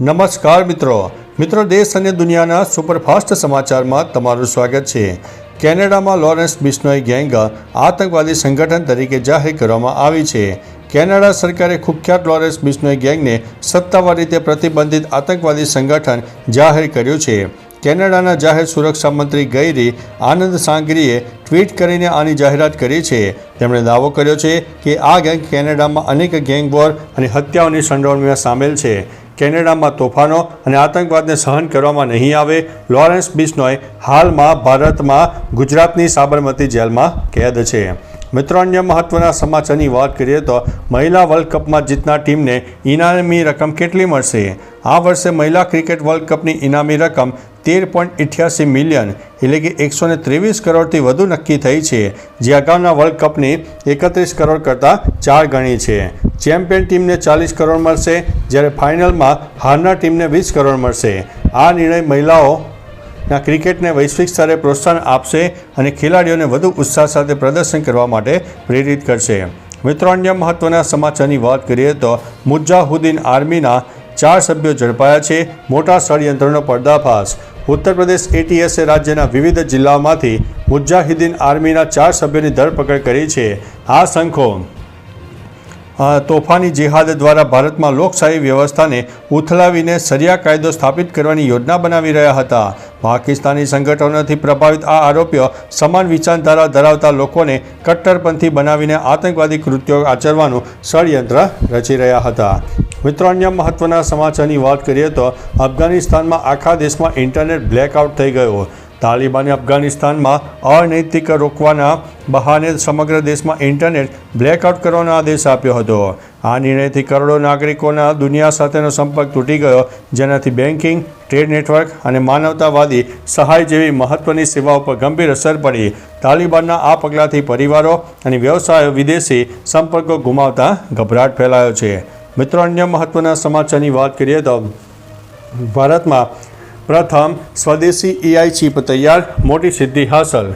નમસ્કાર મિત્રો. મિત્રો, દેશ અને દુનિયાના સુપરફાસ્ટ સમાચારમાં તમારું સ્વાગત છે. કેનેડામાં લોરેન્સ બિશ્નોઈ ગેંગ આતંકવાદી સંગઠન તરીકે જાહેર કરવામાં આવી છે. કેનેડા સરકારે કુખ્યાત લોરેન્સ બિશ્નોઈ ગેંગને સત્તાવાર રીતે પ્રતિબંધિત આતંકવાદી સંગઠન જાહેર કર્યું છે. કેનેડાના જાહેર સુરક્ષા મંત્રી ગૈરી આનંદ સાંગરીએ ટ્વીટ કરીને આની જાહેરાત કરી છે. તેમણે દાવો કર્યો છે કે આ ગેંગ કેનેડામાં અનેક ગેંગ વોર અને હત્યાઓની સંડોવણીમાં સામેલ છે. કેનેડામાં તોફાનો અને આતંકવાદને સહન કરવામાં નહીં આવે, લોરેન્સ બિશ્નોય હાલમાં ભારતમાં ગુજરાતની સાબરમતી જેલમાં કેદ છે. મિત્રો, અન્ય મહત્વના સમાચારની વાત કરીએ તો મહિલા વર્લ્ડ કપમાં જીતનાર ટીમને ઇનામી રકમ કેટલી મળશે? આ વર્ષે મહિલા ક્રિકેટ વર્લ્ડ કપની ઇનામી રકમ તેર પોઈન્ટ અઠ્યાસી મિલિયન એટલે કે એકસો ને ત્રેવીસ કરોડથી વધુ નક્કી થઈ છે. જે અગાઉના વર્લ્ડ કપની એકત્રીસ કરોડ કરતાં ચાર ગણી છે. ચેમ્પિયન ટીમને ચાલીસ કરોડ મળશે, જ્યારે ફાઇનલમાં હારનાર ટીમને વીસ કરોડ મળશે. આ નિર્ણય મહિલાઓના ક્રિકેટને વૈશ્વિક સ્તરે પ્રોત્સાહન આપશે અને ખેલાડીઓને વધુ ઉત્સાહ સાથે પ્રદર્શન કરવા માટે પ્રેરિત કરશે. મિત્રો, અન્ય મહત્વના સમાચારની વાત કરીએ તો મુજાહુદ્દીન આર્મીના ચાર સભ્યો ઝડપાયા છે. મોટા ષડયંત્રનો પર્દાફાશ. ઉત્તર પ્રદેશ એટીએસે રાજ્યના વિવિધ જિલ્લાઓમાંથી મુજાહિદ્દીન આર્મીના ચાર સભ્યોની ધરપકડ કરી છે. આ સંખો. તોફાની જિહાદ દ્વારા ભારતમાં લોકશાહી વ્યવસ્થાને ઉથલાવીને સરિયા કાયદો સ્થાપિત કરવાની યોજના બનાવી રહ્યા હતા. પાકિસ્તાની સંગઠનોથી પ્રભાવિત આ આરોપીઓ સમાન વિચારધારા ધરાવતા લોકોને કટ્ટરપંથી બનાવીને આતંકવાદી કૃત્યો આચરવાનું ષડયંત્ર રચી રહ્યા હતા. મિત્રો, અન્ય મહત્વના સમાચારની વાત કરીએ તો અફઘાનિસ્તાનમાં આખા દેશમાં ઇન્ટરનેટ બ્લેકઆઉટ થઈ ગયો. તાલિબાને અફઘાનિસ્તાનમાં અનૈતિક રોકવાના બહાને સમગ્ર દેશમાં ઇન્ટરનેટ બ્લેકઆઉટ કરવાનો આદેશ આપ્યો હતો. આ નિર્ણયથી કરોડો નાગરિકોના દુનિયા સાથેનો સંપર્ક તૂટી ગયો, જેનાથી બેન્કિંગ, ટ્રેડ નેટવર્ક અને માનવતાવાદી સહાય જેવી મહત્વની સેવાઓ પર ગંભીર અસર પડી. તાલિબાનના આ પગલાંથી પરિવારો અને વ્યવસાયો વિદેશી સંપર્કો ગુમાવતા ગભરાટ ફેલાયો છે. મિત્રો, અન્ય મહત્વના સમાચારની વાત કરીએ તો ભારતમાં પ્રથમ સ્વદેશી એઆઈ ચિપ તૈયાર, મોટી સિદ્ધિ હાંસલ.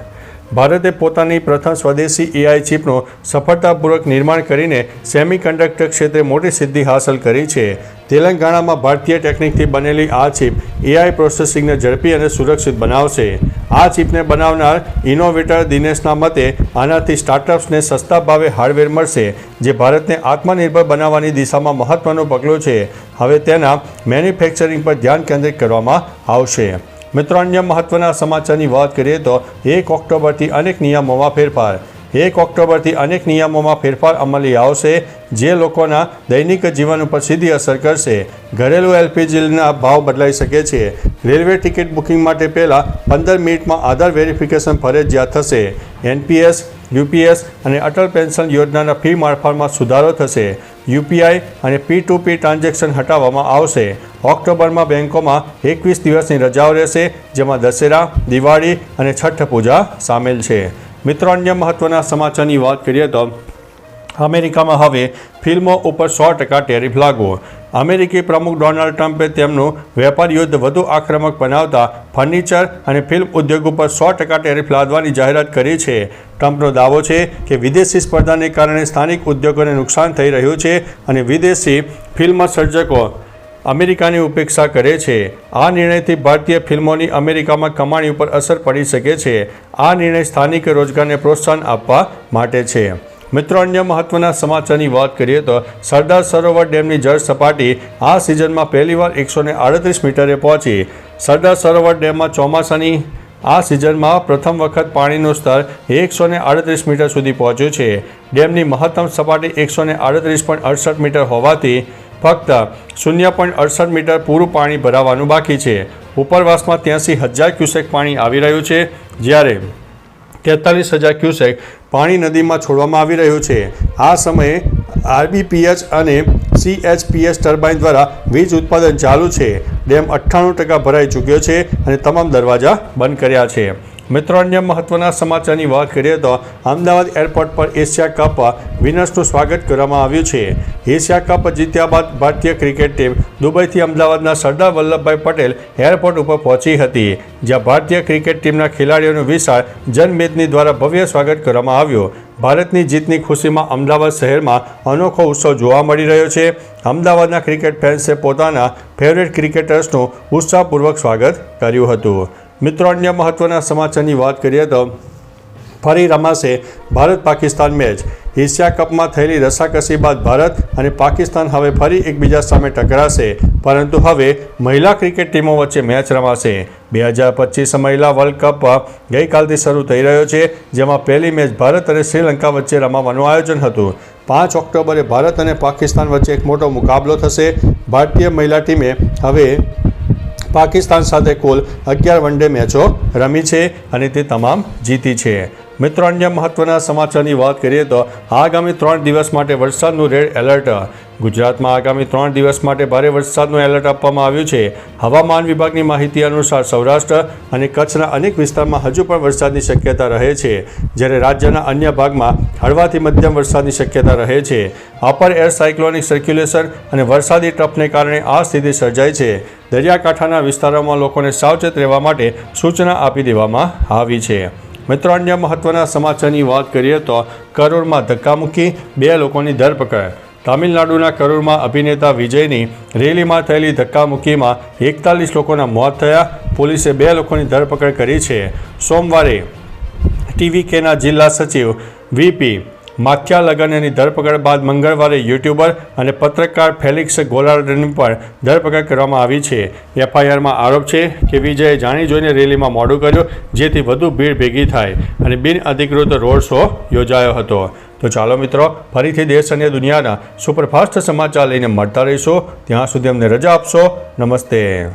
ભારતે પોતાની પ્રથમ સ્વદેશી એઆઈ ચિપનું સફળતાપૂર્વક નિર્માણ કરીને સેમિકન્ડક્ટર ક્ષેત્રે મોટી સિદ્ધિ હાંસલ કરી છે. તેલંગાણામાં ભારતીય ટેકનિકથી બનેલી આ ચિપ એઆઈ પ્રોસેસિંગને ઝડપી અને સુરક્ષિત બનાવશે. આ ચિપને બનાવનાર ઇનોવેટર દિનેશના મતે, આનાથી સ્ટાર્ટઅપ્સને સસ્તા ભાવે હાર્ડવેર મળશે, જે ભારતને આત્મનિર્ભર બનાવવાની દિશામાં મહત્વનું પગલું છે. હવે તેના મેન્યુફેક્ચરિંગ પર ધ્યાન કેન્દ્રિત કરવામાં આવશે. મિત્રો, અન્ય મહત્વના સમાચારની વાત કરીએ તો એક ઓક્ટોબરથી અનેક નિયમોમાં ફેરફાર. એક ઓક્ટોબરથી અનેક નિયમોમાં ફેરફાર અમલી આવશે, જે લોકોના દૈનિક જીવન ઉપર સીધી અસર કરશે. ઘરેલું એલપીજીના ભાવ બદલાઈ શકે છે. રેલવે ટિકિટ બુકિંગ માટે પહેલાં પંદર મિનિટમાં આધાર વેરિફિકેશન ફરજિયાત થશે. એનપીએસ, યુપીએસ અને અટલ પેન્શન યોજનાના ફી માળખામાં સુધારો થશે. યુપીઆઈ અને પી ટુ પી ટ્રાન્ઝેક્શન હટાવવામાં આવશે. ઓક્ટોબરમાં બેંકોમાં એકવીસ દિવસની રજાઓ રહેશે, જેમાં દશેરા, દિવાળી અને છઠ્ઠ પૂજા સામેલ છે. મિત્રો, અન્ય મહત્ત્વના સમાચારની વાત કરીએ તો અમેરિકામાં હવે ફિલ્મો ઉપર સો ટકા ટેરિફ લાગુ. અમેરિકી પ્રમુખ ડોનાલ્ડ ટ્રમ્પે તેમનું વેપાર યુદ્ધ વધુ આક્રમક બનાવતા ફર્નિચર અને ફિલ્મ ઉદ્યોગ ઉપર સો ટકા ટેરિફ લાદવાની જાહેરાત કરી છે. ટ્રમ્પનો દાવો છે કે વિદેશી સ્પર્ધાને કારણે સ્થાનિક ઉદ્યોગોને નુકસાન થઈ રહ્યું છે અને વિદેશી ફિલ્મ સર્જકો અમેરિકાની ઉપેક્ષા કરે છે. આ નિર્ણયથી ભારતીય ફિલ્મોની અમેરિકામાં કમાણી ઉપર અસર પડી શકે છે. આ નિર્ણય સ્થાનિક રોજગારને પ્રોત્સાહન આપવા માટે છે. મિત્રો, અન્ય મહત્વના સમાચારની વાત કરીએ તો સરદાર સરોવર ડેમની જળ સપાટી આ સિઝનમાં પહેલીવાર એકસો આડત્રીસ મીટરે પહોંચી. સરદાર સરોવર ડેમમાં ચોમાસાની આ સિઝનમાં પ્રથમ વખત પાણીનું સ્તર એકસો આડત્રીસ મીટર સુધી પહોંચ્યું છે. ડેમની મહત્તમ સપાટી એકસો આડત્રીસ અડસઠ મીટર હોવાથી ફક્ત શૂન્ય પોઈન્ટ અડસઠ મીટર પૂરું પાણી ભરાવાનું બાકી છે. ઉપરવાસમાં ત્યાંસી હજાર ક્યુસેક પાણી આવી રહ્યું છે, જ્યારે તેતાલીસ હજાર ક્યુસેક પાણી નદીમાં છોડવામાં આવી રહ્યું છે. આ સમયે આરબીપીએચ અને સીએચપીએચ ટર્બાઇન દ્વારા વીજ ઉત્પાદન ચાલુ છે. ડેમ અઠ્ઠાણું ટકા ભરાઈ ચૂક્યો છે અને તમામ દરવાજા બંધ કર્યા છે. મિત્રો, અન્ય મહત્વના સમાચારની વાત કરીએ તો અમદાવાદ એરપોર્ટ પર એશિયા કપ વિનર્સનું સ્વાગત કરવામાં આવ્યું છે. એશિયા કપ જીત્યા બાદ ભારતીય ક્રિકેટ ટીમ દુબઈથી અમદાવાદના સરદાર વલ્લભભાઈ પટેલ એરપોર્ટ ઉપર પહોંચી હતી, જ્યાં ભારતીય ક્રિકેટ ટીમના ખેલાડીઓનું વિશાળ જનમેદની દ્વારા ભવ્ય સ્વાગત કરવામાં આવ્યું. ભારતની જીતની ખુશીમાં અમદાવાદ શહેરમાં અનોખો ઉત્સવ જોવા મળી રહ્યો છે. અમદાવાદના ક્રિકેટ ફેન્સે પોતાના ફેવરેટ ક્રિકેટર્સનું ઉત્સાહપૂર્વક સ્વાગત કર્યું હતું. મિત્રો, અન્ય મહત્વના સમાચારની વાત કરીએ તો ફરી રમાશે ભારત પાકિસ્તાન મેચ. એશિયા કપમાં થયેલી રસાકસી બાદ ભારત અને પાકિસ્તાન હવે ફરી એકબીજા સામે ટકરાશે. પરંતુ હવે મહિલા ક્રિકેટ ટીમો વચ્ચે મેચ રમાશે. બે હજાર પચીસ મહિલા વર્લ્ડ કપ ગઈકાલથી શરૂ થઈ રહ્યો છે, જેમાં પહેલી મેચ ભારત અને શ્રીલંકા વચ્ચે રમાવાનું આયોજન હતું. પાંચ ઓક્ટોબરે ભારત અને પાકિસ્તાન વચ્ચે એક મોટો મુકાબલો થશે. ભારતીય મહિલા ટીમે હવે પાકિસ્તાન સાથે કુલ અગિયાર વન ડે મેચો રમી છે અને તે તમામ જીતી છે. મિત્રો, અન્ય મહત્વના સમાચારની વાત કરીએ તો આગામી ત્રણ દિવસ માટે વરસાદનું રેડ એલર્ટ. ગુજરાતમાં આગામી ત્રણ દિવસ માટે ભારે વરસાદનું એલર્ટ આપવામાં આવ્યું છે. હવામાન વિભાગની માહિતી અનુસાર સૌરાષ્ટ્ર અને કચ્છના અનેક વિસ્તારમાં હજુ પણ વરસાદની શક્યતા રહે છે, જ્યારે રાજ્યના અન્ય ભાગમાં હળવાથી મધ્યમ વરસાદની શક્યતા રહે છે. અપર એર સાયક્લોનિક સર્ક્યુલેશન અને વરસાદી ટ્રફને કારણે આ સ્થિતિ સર્જાઈ છે. દરિયાકાંઠાના વિસ્તારોમાં લોકોને સાવચેત રહેવા માટે સૂચના આપી દેવામાં આવી છે. મિત્રો, અન્ય મહત્વના સમાચારની વાત કરીએ તો કરોડમાં ધક્કામુક્કી બે લોકોની ધરપકડ. તામિલનાડુના કરૂરમાં અભિનેતા વિજયની રેલીમાં થયેલી ધક્કામુક્કીમાં એકતાલીસ લોકોના મોત થયા. પોલીસે બે લોકોની ધરપકડ કરી છે. સોમવારે ટીવીકેના જિલ્લા સચિવ વીપી માખ્યા લગનની ધરપકડ બાદ મંગળવારે યુટ્યુબર અને પત્રકાર ફેલિક્સ ગોલાર્ડની પણ ધરપકડ કરવામાં આવી છે. એફઆઈઆરમાં આરોપ છે કે વિજયે જાણી જોઈને રેલીમાં મોડું કર્યું, જેથી વધુ ભીડ ભેગી થાય અને બિનઅધિકૃત રોડ શો યોજાયો હતો. તો ચાલો મિત્રો, ફરીથી દેશ અને દુનિયાના સુપરફાસ્ટ સમાચાર લઈને મળતા રહીશું. ત્યાં સુધી અમને રજા આપશો. નમસ્તે.